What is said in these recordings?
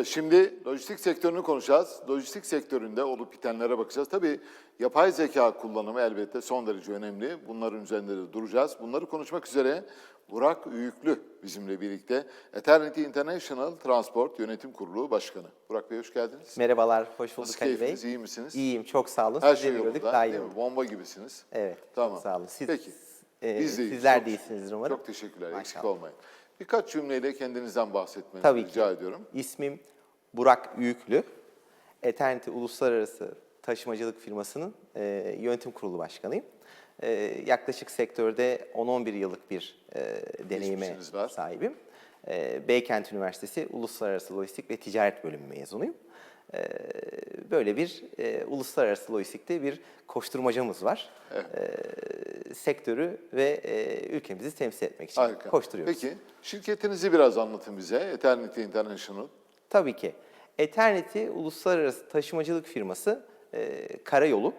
Evet, şimdi lojistik sektörünü konuşacağız. Lojistik sektöründe olup bitenlere bakacağız. Tabii yapay zeka kullanımı elbette son derece önemli. Bunların üzerinde de duracağız. Bunları konuşmak üzere Burak Üyüklü bizimle birlikte. Eternity International Transport Yönetim Kurulu Başkanı. Burak Bey hoş geldiniz. Merhabalar, hoş bulduk Nasıl Ali Bey. keyfiniz, iyi misiniz? İyiyim, çok sağ olun. Her şey gördük, yolunda daha iyi değil mi? olduk. Bomba gibisiniz. Evet, Tamam. çok sağ olun. Siz, Peki. e, Biz de iyiyiz. Sizler Çok- de iyisiniz umarım. Çok teşekkürler. Eksik Maşallah. olmayın. Birkaç cümleyle kendinizden bahsetmenizi Tabii ki. rica ediyorum. İsmim Burak Üyüklü. Eternity Uluslararası Taşımacılık Firması'nın e, yönetim kurulu başkanıyım. E, yaklaşık sektörde 10-11 yıllık bir e, deneyime sahibim. E, Beykent Üniversitesi Uluslararası Lojistik ve Ticaret Bölümü mezunuyum. Böyle bir e, uluslararası lojistikte bir koşturmacamız var. E, sektörü ve e, ülkemizi temsil etmek için Harika. koşturuyoruz. Peki şirketinizi biraz anlatın bize. Eternity International. Tabii ki. Eternity uluslararası taşımacılık firması e, karayolu,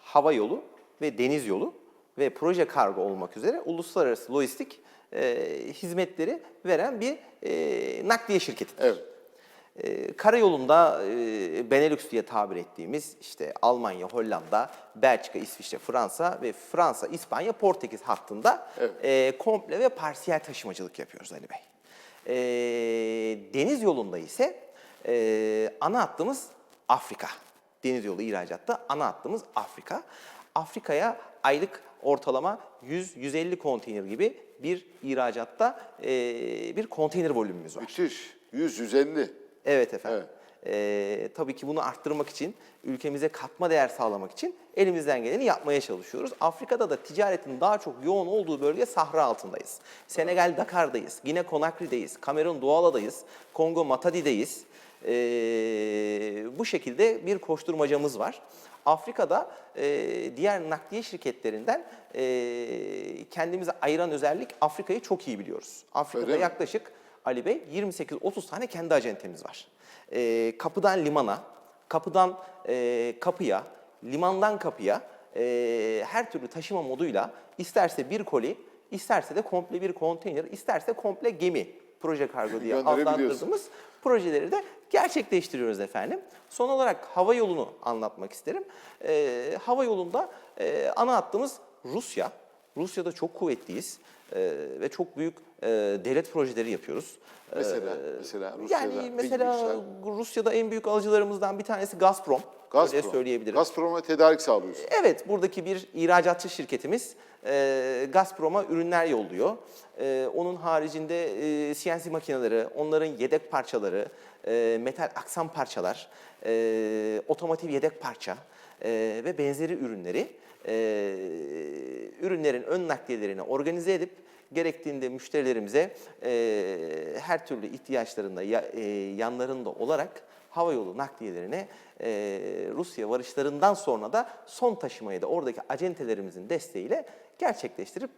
hava yolu ve deniz yolu ve proje kargo olmak üzere uluslararası lojistik e, hizmetleri veren bir e, nakliye şirketidir. Evet. E, karayolunda e, Benelux diye tabir ettiğimiz işte Almanya, Hollanda, Belçika, İsviçre, Fransa ve Fransa, İspanya, Portekiz hattında Evet. e, komple ve parsiyel taşımacılık yapıyoruz Ali Bey. E, deniz yolunda ise e, ana hattımız Afrika. Deniz yolu ihracatta ana hattımız Afrika. Afrika'ya aylık ortalama 100-150 konteyner gibi bir ihracatta e, bir konteyner volümümüz var. Müthiş. 100-150. Evet efendim. Ee, tabii ki bunu arttırmak için, ülkemize katma değer sağlamak için elimizden geleni yapmaya çalışıyoruz. Afrika'da da ticaretin daha çok yoğun olduğu bölge Sahra altındayız. Senegal Dakar'dayız, Gine Conakry'deyiz, Kamerun Douala'dayız, Kongo Matadi'deyiz. Ee, bu şekilde bir koşturmacamız var. Afrika'da e, diğer nakliye şirketlerinden e, kendimizi ayıran özellik Afrika'yı çok iyi biliyoruz. Afrika'da Öyle mi? yaklaşık Ali Bey 28-30 tane kendi acentemiz var. Ee, kapıdan limana, kapıdan e, kapıya, limandan kapıya e, her türlü taşıma moduyla isterse bir koli, isterse de komple bir konteyner, isterse komple gemi proje kargo diye adlandırdığımız projeleri de gerçekleştiriyoruz efendim. Son olarak hava yolunu anlatmak isterim. Ee, hava yolunda e, ana hattımız Rusya. Rusya'da çok kuvvetliyiz e, ve çok büyük e, devlet projeleri yapıyoruz. E, Mesela, mesela Rusya'da yani mesela. Rusya'da en büyük alıcılarımızdan bir tanesi Gazprom. Gazprom. Öyle söyleyebilirim. Gazprom'a tedarik sağlıyorsun. Evet, buradaki bir ihracatçı şirketimiz e, Gazprom'a ürünler yolluyor. E, onun haricinde e, CNC makineleri, onların yedek parçaları, e, metal aksam parçalar, e, otomotiv yedek parça e, ve benzeri ürünleri e, ürünlerin ön nakliyelerini organize edip gerektiğinde müşterilerimize e, her türlü ihtiyaçlarında ya- e, yanlarında olarak havayolu nakliyelerine e, Rusya varışlarından sonra da son taşımayı da oradaki acentelerimizin desteğiyle gerçekleştirip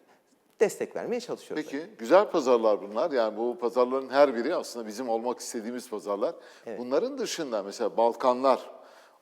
destek vermeye çalışıyoruz. Peki güzel pazarlar bunlar. Yani bu pazarların her biri aslında bizim olmak istediğimiz pazarlar. Bunların dışında mesela Balkanlar,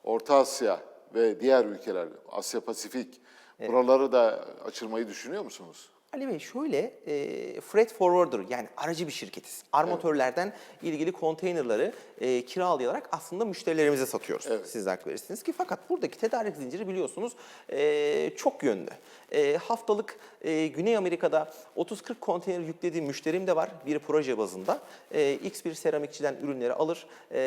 Orta Asya ve diğer ülkeler, Asya Pasifik buraları da açılmayı düşünüyor musunuz? Ali Bey şöyle, e, freight forwarder yani aracı bir şirketiz. Armatörlerden ilgili konteynerları e, kiralayarak aslında müşterilerimize satıyoruz. Evet. Siz hak verirsiniz ki fakat buradaki tedarik zinciri biliyorsunuz e, çok yönlü. E, haftalık e, Güney Amerika'da 30-40 konteyner yüklediği müşterim de var bir proje bazında. E, X bir seramikçiden ürünleri alır e,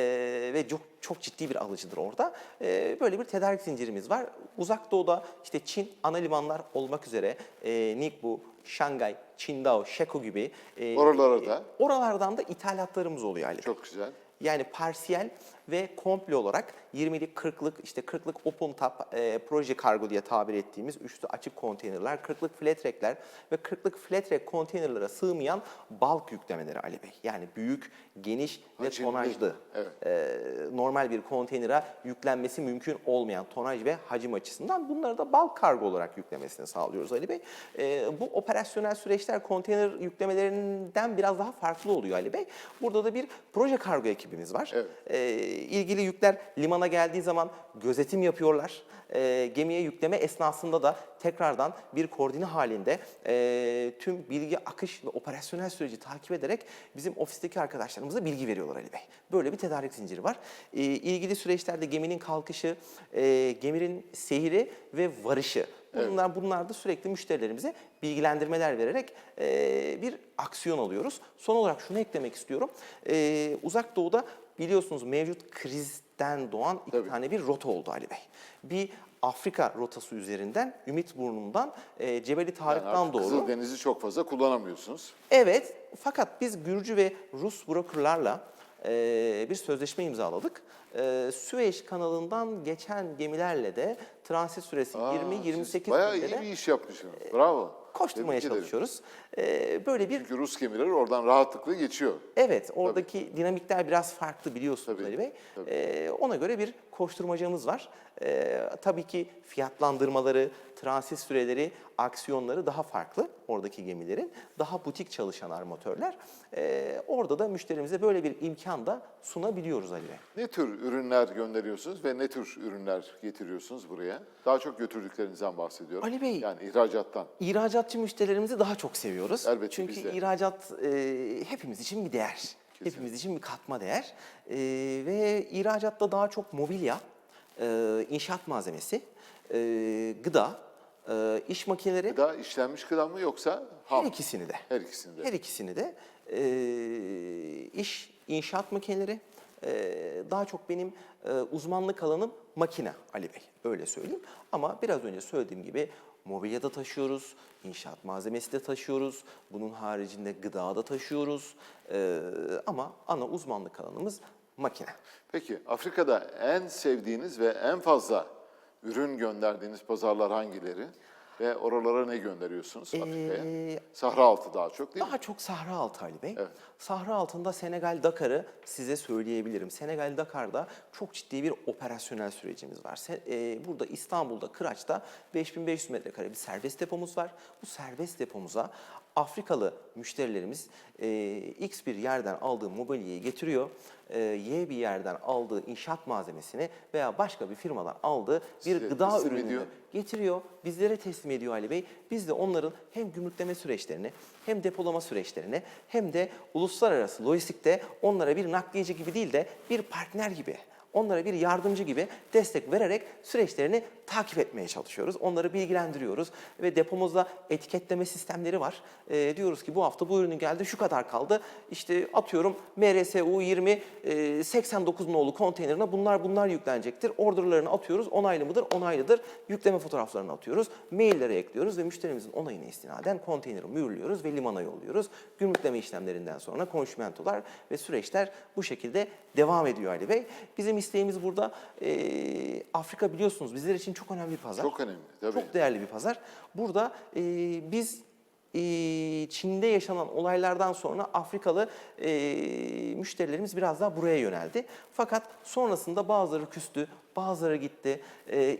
ve çok, çok ciddi bir alıcıdır orada. E, böyle bir tedarik zincirimiz var. Uzak Doğu'da işte Çin ana limanlar olmak üzere e, Ningbo, Şangay, Qingdao, Shekou gibi e, Oralara da. e, oralardan da ithalatlarımız oluyor Ali. Çok güzel. Yani parsiyel ve komple olarak 20'lik, 40'lık, işte 40'lık open top e, proje kargo diye tabir ettiğimiz üstü açık konteynerler, 40'lık flat rack'ler ve 40'lık flat rack konteynerlara sığmayan bulk yüklemeleri Ali Bey. Yani büyük, geniş ve Hacimli. tonajlı. Evet. e, normal bir konteynere yüklenmesi mümkün olmayan tonaj ve hacim açısından bunları da bulk kargo olarak yüklemesini sağlıyoruz Ali Bey. E, bu operasyonel süreçler konteyner yüklemelerinden biraz daha farklı oluyor Ali Bey. Burada da bir proje kargo ekibi ekibimiz var. Evet. E, ilgili yükler limana geldiği zaman gözetim yapıyorlar. E, gemiye yükleme esnasında da tekrardan bir koordine halinde e, tüm bilgi akış ve operasyonel süreci takip ederek bizim ofisteki arkadaşlarımıza bilgi veriyorlar Ali Bey. Böyle bir tedarik zinciri var. E, ilgili süreçlerde geminin kalkışı, e, geminin seyri ve varışı Bunlar, bunlar da sürekli müşterilerimize bilgilendirmeler vererek e, bir aksiyon alıyoruz. Son olarak şunu eklemek istiyorum. E, Uzak Doğu'da biliyorsunuz mevcut krizden doğan iki Tabii. tane bir rota oldu Ali Bey. Bir Afrika rotası üzerinden Ümit Burnu'ndan e, Cebeli Yani Tarık'tan artık doğru. Kızıldeniz'i çok fazla kullanamıyorsunuz. Evet fakat biz Gürcü ve Rus brokerlarla e, bir sözleşme imzaladık. E, Süveyş kanalından geçen gemilerle de transit süresi Aa, 20-28 siz Bayağı günde iyi de bir iş yapmışsınız. Bravo. koşturmaya Tebrik ederim. çalışıyoruz. E, böyle bir Çünkü Rus gemileri oradan rahatlıkla geçiyor. Evet, oradaki dinamikler biraz farklı biliyorsunuz Tabii, Ali Bey. tabii. Ee, ona göre bir koşturmacamız var. Ee, tabii ki fiyatlandırmaları, transit süreleri, aksiyonları daha farklı oradaki gemilerin. Daha butik çalışan armatörler. Ee, orada da müşterimize böyle bir imkan da sunabiliyoruz Ali Bey. Ne tür ürünler gönderiyorsunuz ve ne tür ürünler getiriyorsunuz buraya? Daha çok götürdüklerinizden bahsediyorum. Ali Bey- Yani ihracattan. İhracatçı müşterilerimizi daha çok seviyoruz. Elbette Çünkü biz de. ihracat e, hepimiz için bir değer. Hepimiz için bir katma değer. E, ve ihracatta daha çok mobilya, e, inşaat malzemesi, e, gıda, e, iş makineleri Gıda işlenmiş gıda mı yoksa her ham? ikisini de. Her ikisini de. Her ikisini de e, iş, inşaat makineleri, daha çok benim e, uzmanlık alanım makine Ali Bey, öyle söyleyeyim. Ama biraz önce söylediğim gibi mobilya da taşıyoruz, inşaat malzemesi de taşıyoruz, bunun haricinde gıda da taşıyoruz. E, ama ana uzmanlık alanımız makine. Peki Afrika'da en sevdiğiniz ve en fazla ürün gönderdiğiniz pazarlar hangileri? Ve oralara ne gönderiyorsunuz Afrika'ya? Ee, Sahra altı daha çok değil mi? Daha çok Sahra Altı Ali Bey. Evet. Sahra altında Senegal Dakar'ı size söyleyebilirim. Senegal Dakar'da çok ciddi bir operasyonel sürecimiz var. Se- e, burada İstanbul'da Kıraç'ta 5500 metrekare bir serbest depomuz var. Bu serbest depomuza Afrikalı müşterilerimiz e, X bir yerden aldığı mobilyayı getiriyor. E, y bir yerden aldığı inşaat malzemesini veya başka bir firmadan aldığı bir Size gıda teslim ürününü ediyor. getiriyor, bizlere teslim ediyor Ali Bey. Biz de onların hem gümrükleme süreçlerini, hem depolama süreçlerini, hem de uluslararası lojistikte onlara bir nakliyeci gibi değil de bir partner gibi, onlara bir yardımcı gibi destek vererek süreçlerini takip etmeye çalışıyoruz. Onları bilgilendiriyoruz ve depomuzda etiketleme sistemleri var. Ee, diyoruz ki bu hafta bu ürünün geldi, şu kadar kaldı. İşte atıyorum MRSU 20 e, 89 nolu konteynerine bunlar bunlar yüklenecektir. Orderlarını atıyoruz. Onaylı mıdır? Onaylıdır. Yükleme fotoğraflarını atıyoruz. Maillere ekliyoruz ve müşterimizin onayına istinaden konteyneri mühürlüyoruz ve limana yolluyoruz. Gümrükleme işlemlerinden sonra konşimentolar ve süreçler bu şekilde devam ediyor Ali Bey. Bizim isteğimiz burada e, Afrika biliyorsunuz bizler için çok önemli bir pazar. Çok önemli tabii. Çok değerli bir pazar. Burada e, biz e, Çin'de yaşanan olaylardan sonra Afrikalı e, müşterilerimiz biraz daha buraya yöneldi. Fakat sonrasında bazıları küstü, bazıları gitti. E,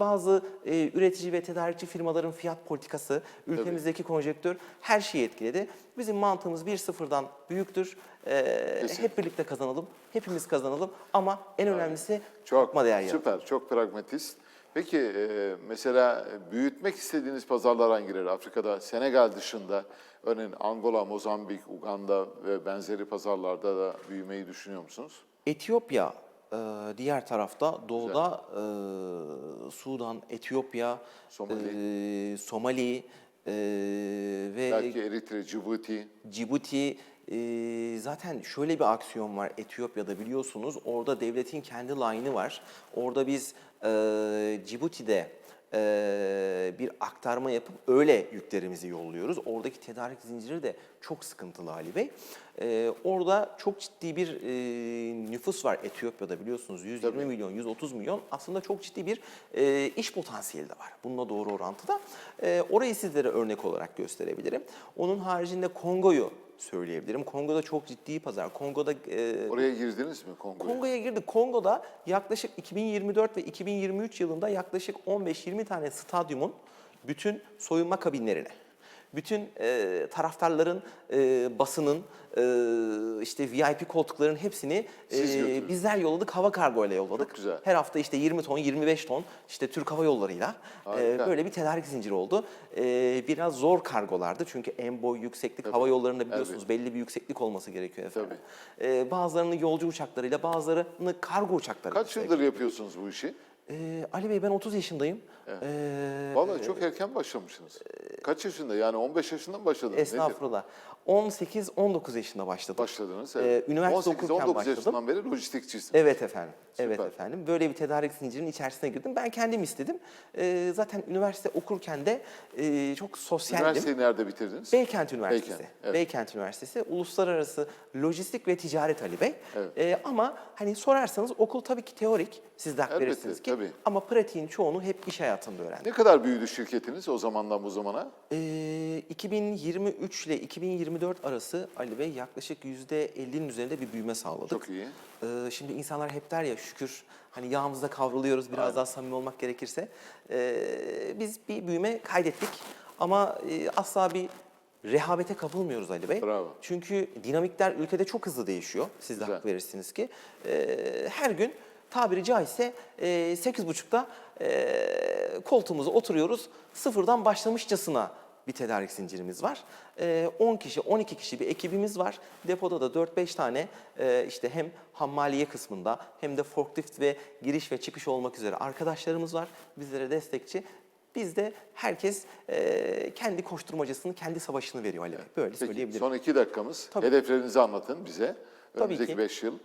bazı e, üretici ve tedarikçi firmaların fiyat politikası, ülkemizdeki konjektör her şeyi etkiledi. Bizim mantığımız bir sıfırdan büyüktür. E, hep birlikte kazanalım, hepimiz kazanalım ama en önemlisi Çok katma değer süper, çok pragmatist. Peki e, mesela büyütmek istediğiniz pazarlar hangileri? Afrika'da, Senegal dışında, örneğin Angola, Mozambik, Uganda ve benzeri pazarlarda da büyümeyi düşünüyor musunuz? Etiyopya e, diğer tarafta doğuda e, Sudan, Etiyopya, Somali. e, Somali e, ve Belki Eritre, Cibuti. Cibuti e, zaten şöyle bir aksiyon var Etiyopya'da biliyorsunuz. Orada devletin kendi line'ı var. Orada biz e, Cibuti'de e, bir aktarma yapıp öyle yüklerimizi yolluyoruz. Oradaki tedarik zinciri de çok sıkıntılı Ali Bey. E, orada çok ciddi bir e, nüfus var Etiyopya'da biliyorsunuz. 120 Tabii. milyon, 130 milyon aslında çok ciddi bir e, iş potansiyeli de var. Bununla doğru orantıda. E, orayı sizlere örnek olarak gösterebilirim. Onun haricinde Kongo'yu söyleyebilirim. Kongo'da çok ciddi pazar. Kongo'da e, Oraya girdiniz mi Kongo'ya? Kongo'ya girdik. Kongo'da yaklaşık 2024 ve 2023 yılında yaklaşık 15-20 tane stadyumun bütün soyunma kabinlerine, Bütün e, taraftarların, e, basının, e, işte VIP koltukların hepsini Siz e, bizler yolladık, hava kargo ile yolladık. Çok güzel. Her hafta işte 20 ton, 25 ton işte Türk Hava Yolları'yla e, Harika. böyle bir tedarik zinciri oldu. E, biraz zor kargolardı çünkü en boy yükseklik hava yollarında biliyorsunuz belli bir yükseklik olması gerekiyor efendim. E, bazılarını yolcu uçaklarıyla, bazılarını kargo uçaklarıyla. Kaç yıldır yapıyorsunuz bu işi? E, Ali Bey ben 30 yaşındayım. E, Vallahi çok erken başlamışsınız. Kaç yaşında? Yani 15 yaşından mı başladınız? Estağfurullah. 18-19 yaşında başladım. Başladınız. Ee, Evet. üniversite 18 okurken 19 başladım. yaşından beri lojistikçisiniz. Evet efendim. Evet Süper. efendim. Böyle bir tedarik zincirinin içerisine girdim. Ben kendim istedim. Ee, zaten üniversite okurken de e, çok sosyaldim. Üniversiteyi nerede bitirdiniz? Beykent Üniversitesi. Beykent, evet. Beykent Üniversitesi. Uluslararası Lojistik ve Ticaret Ali Bey. Evet. Ee, ama hani sorarsanız okul tabii ki teorik. Siz de hak Elbette, verirsiniz ki. tabii. Ama pratiğin çoğunu hep iş hayatında öğrendim. Ne kadar büyüdü şirketiniz o zamandan bu zamana? Ee, 2023 ile 2024 arası Ali Bey yaklaşık %50'nin üzerinde bir büyüme sağladık. Çok iyi. Ee, şimdi insanlar hep der ya şükür hani yağımızda kavruluyoruz biraz daha samimi olmak gerekirse. Ee, biz bir büyüme kaydettik ama e, asla bir rehavete kapılmıyoruz Ali Bey. Bravo. Çünkü dinamikler ülkede çok hızlı değişiyor. Siz de Güzel. hak verirsiniz ki. Ee, her gün tabiri caizse e, 8.30'da e, koltuğumuza oturuyoruz. Sıfırdan başlamışçasına bir tedarik zincirimiz var. Ee, 10 kişi, 12 kişi bir ekibimiz var. Depoda da 4-5 tane e, işte hem hammaliye kısmında hem de forklift ve giriş ve çıkış olmak üzere arkadaşlarımız var. Bizlere destekçi. Bizde herkes e, kendi koşturmacasını, kendi savaşını veriyor Ali Bey. Böyle Peki söyleyebilirim. son iki dakikamız. Tabii. Hedeflerinizi anlatın bize. Önümüzdeki ki. 5 yıl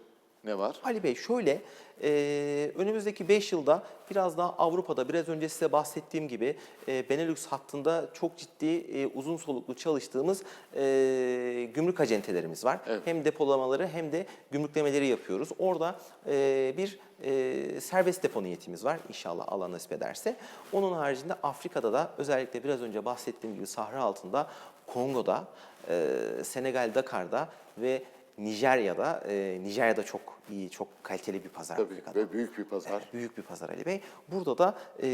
ne var? Ali Bey şöyle, e, önümüzdeki 5 yılda biraz daha Avrupa'da, biraz önce size bahsettiğim gibi e, Benelux hattında çok ciddi e, uzun soluklu çalıştığımız e, gümrük acentelerimiz var. Evet. Hem depolamaları hem de gümrüklemeleri yapıyoruz. Orada e, bir e, serbest depo niyetimiz var inşallah Allah nasip ederse. Onun haricinde Afrika'da da özellikle biraz önce bahsettiğim gibi Sahra altında, Kongo'da, e, Senegal Dakar'da ve Nijerya'da, e, Nijerya'da çok iyi, çok kaliteli bir pazar Tabii Afrika'da. ve büyük bir pazar. Evet, büyük bir pazar Ali Bey. Burada da e,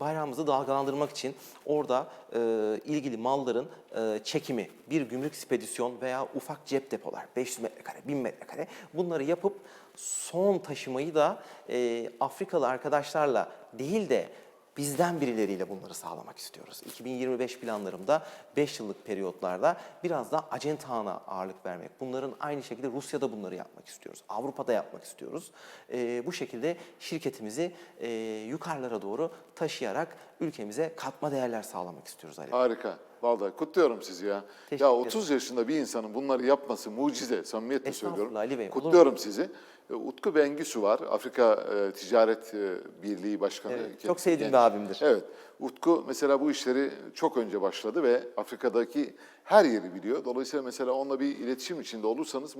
bayrağımızı dalgalandırmak için orada e, ilgili malların e, çekimi, bir gümrük spedisyon veya ufak cep depolar, 500 metrekare, 1000 metrekare bunları yapıp son taşımayı da e, Afrikalı arkadaşlarla değil de bizden birileriyle bunları sağlamak istiyoruz. 2025 planlarımda 5 yıllık periyotlarda biraz daha acente ağına ağırlık vermek. Bunların aynı şekilde Rusya'da bunları yapmak istiyoruz. Avrupa'da yapmak istiyoruz. Ee, bu şekilde şirketimizi e, yukarılara doğru taşıyarak ülkemize katma değerler sağlamak istiyoruz Ali. Harika. Vallahi kutluyorum sizi ya. Teşekkür ya ederim. 30 yaşında bir insanın bunları yapması mucize. Samimiyetle söylüyorum. Ali Bey? Kutluyorum sizi. E, Utku Bengüsü var. Afrika e, Ticaret e, Birliği Başkanı. Evet, çok sevdiğim bir abimdir. Evet. Utku mesela bu işleri çok önce başladı ve Afrika'daki her yeri biliyor. Dolayısıyla mesela onunla bir iletişim içinde olursanız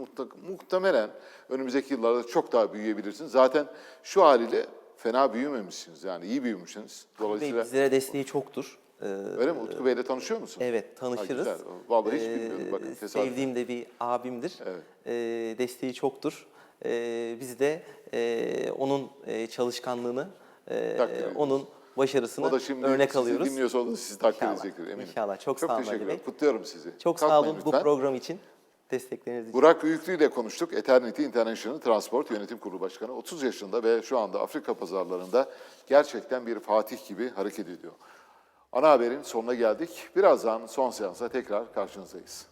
muhtemelen önümüzdeki yıllarda çok daha büyüyebilirsiniz. Zaten şu haliyle fena büyümemişsiniz yani iyi büyümüşsünüz. Bey Dolayısıyla bizlere desteği çoktur. Ee, öyle mi? Utku Bey'le tanışıyor musun? Evet tanışırız. Ha, güzel. Vallahi hiç Ee, bilmiyordum. Bakın tesadüf. Sevdiğim de bir abimdir. Evet. Ee, desteği çoktur. Ee, biz de e, onun e, çalışkanlığını, e, Takdir onun başarısını O da şimdi örnek alıyoruz. dinliyorsa o da sizi takdir İnşallah, edecektir eminim. inşallah. Çok sağ olun Ali. Bey. Kutluyorum sizi. Çok sağ Kalkmayın olun bu lütfen. program için. Destekleriniz için. Burak Üyüklü ile konuştuk. Eternity International Transport Yönetim Kurulu Başkanı. 30 yaşında ve şu anda Afrika pazarlarında gerçekten bir fatih gibi hareket ediyor. Ana haberin sonuna geldik. Birazdan son seansa tekrar karşınızdayız.